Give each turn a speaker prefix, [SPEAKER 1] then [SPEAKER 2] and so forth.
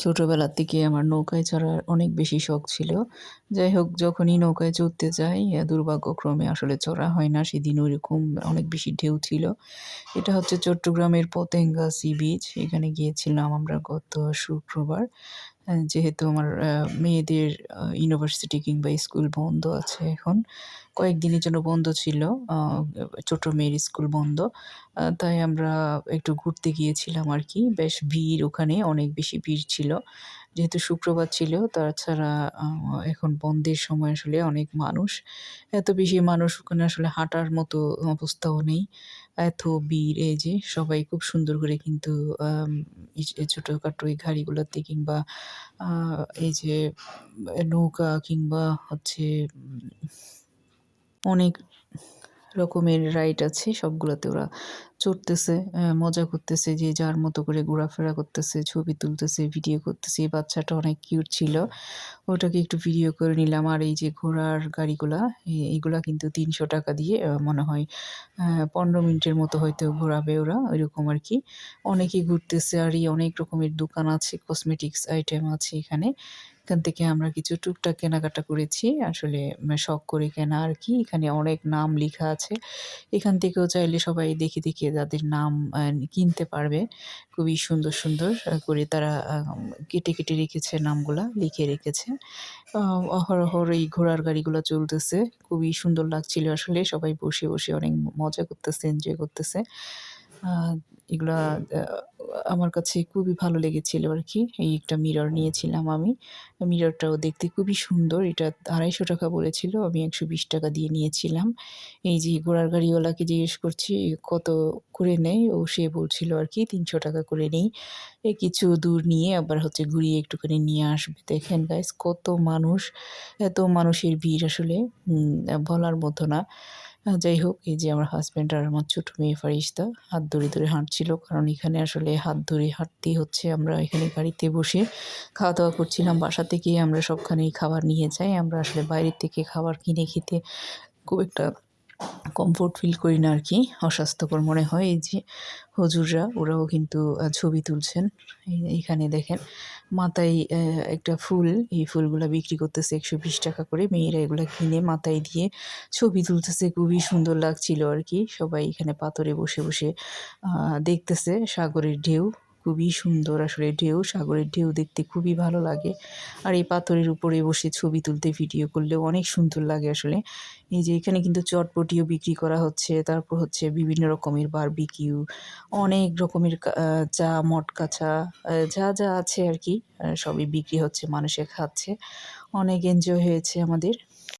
[SPEAKER 1] ছোটবেলার থেকে আমার নৌকায় চড়ার অনেক বেশি শখ ছিল। যাই হোক, যখনই নৌকায় চড়তে যাই দুর্ভাগ্যক্রমে আসলে চড়া হয় না, সেদিন ওই রকম অনেক বেশি ঢেউ ছিল। এটা হচ্ছে চট্টগ্রামের পতেঙ্গা সি বিচ। এখানে গিয়েছিলাম আমরা গত শুক্রবার। যেহেতু আমার মেয়েদের ইউনিভার্সিটি কিংবা স্কুল বন্ধ আছে এখন। কয়েকদিনের জন্য বন্ধ ছিল ছোট মেয়ের স্কুল বন্ধ। তাই আমরা একটু ঘুরতে গিয়েছিলাম আর কি। বেশ ভিড় ওখানে, অনেক বেশি ভিড় ছিল। যেহেতু শুক্রবার ছিল, তাছাড়া এখন বন্ধের সময় আসলে অনেক মানুষ। এত বেশি মানুষ ওখানে আসলে হাঁটার মতো অবস্থাও নেই। এত ভিড়, এই যে সবাই খুব সুন্দর করে কিন্তু ছোটোখাটো এই গাড়িগুলোতে কিংবা এই যে নৌকা কিংবা হচ্ছে অনেক রকমের রাইড আছে, সবগুলোতে ওরা চড়তেছে মজা করতেছে, যে যার মতো করে ঘোরাফেরা করতেছে, ছবি তুলতেছে ভিডিও করতেছে। এই বাচ্চাটা অনেক কিউট ছিল। ওটাকে একটু ভিডিও করে নিলাম। আর এই যে ঘোড়ার গাড়িগুলা এইগুলা কিন্তু তিনশো টাকা দিয়ে মনে হয় পনেরো মিনিটের মতো হয়তো ঘোরাবে ওরা, ওইরকম আর কি। অনেকেই ঘুরতেছে আর এই অনেক রকমের দোকান আছে কসমেটিক্স আইটেম আছে এখানে। এখান থেকে আমরা কিছু টুকটাক কেনাকাটা করেছি। আসলে শখ করে কেনা আর কি। এখানে অনেক নাম লেখা আছে। এখান থেকেও চাইলে সবাই দেখে দেখে যাদের নাম কিনতে পারবে। খুবই সুন্দর সুন্দর করে তারা কেটে কেটে রেখেছে নামগুলা, লিখে রেখেছে। অহরহর অহরহ এই ঘোড়ার গাড়িগুলো চলতেছে। খুবই সুন্দর লাগছিল। আসলে সবাই বসে বসে অনেক মজা করতেছে এনজয় করতেছে। এগুলা আমার কাছে খুবই ভালো লেগেছিল আর কি। এই একটা মিরর নিয়েছিলাম আমি। মিররটাও দেখতে খুবই সুন্দর। এটা আড়াইশো টাকা বলেছিল। আমি একশো বিশ টাকা দিয়ে নিয়েছিলাম। এই যে ঘোড়ার গাড়িওয়ালাকে জিজ্ঞেস করছি কত করে নেয়? ও সে বলছিল আর কি তিনশো টাকা করে নেই। এই কিছু দূর নিয়ে আবার হচ্ছে ঘুরিয়ে একটুখানি নিয়ে আসবে। দেখেন গাইস কত মানুষ এত মানুষের ভিড় আসলে বলার মতো না। যাই হোক, এই যে আমার হাজব্যান্ড আর আমার ছোটো মেয়ে ফারিস্তা হাত ধরে ধরে হাঁটছিল। কারণ এখানে আসলে হাত ধরে হাঁটতেই হচ্ছে। আমরা এখানে গাড়িতে বসে খাওয়া দাওয়া করছিলাম। বাসা থেকেই আমরা সবখানেই খাবার নিয়ে যাই। আমরা আসলে বাইরের থেকে খাবার কিনে খেতে খুব একটা কমফোর্ট ফিল করি না আর কি অস্বাস্থ্যকর মনে হয় এই যে হজুররা, ওরাও কিন্তু ছবি তুলছেন। এই- এইখানে দেখেন, মাথায় একটা ফুল, এই ফুলগুলা বিক্রি করতেছে একশো বিশ টাকা করে, মেয়েরা এগুলা কিনে মাথায় দিয়ে ছবি তুলতেছে, খুবই সুন্দর লাগছিল আর কি সবাই এখানে পাথরে বসে বসে দেখতেছে, সাগরের ঢেউ। খুবই সুন্দর। আসলে ঢেউ, সাগরের ঢেউ দেখতে খুবই ভালো লাগে। আর এই পাথরের উপরে বসে ছবি তুলতে, ভিডিও করলেও অনেক সুন্দর লাগে আসলে। এই যে এখানে কিন্তু চটপটিও বিক্রি করা হচ্ছে, তারপর হচ্ছে বিভিন্ন রকমের বারবিকিউ অনেক রকমের চা মটকা চা যা যা আছে আর কি সবই বিক্রি হচ্ছে মানুষে খাচ্ছে। অনেক এনজয় হয়েছে আমাদের।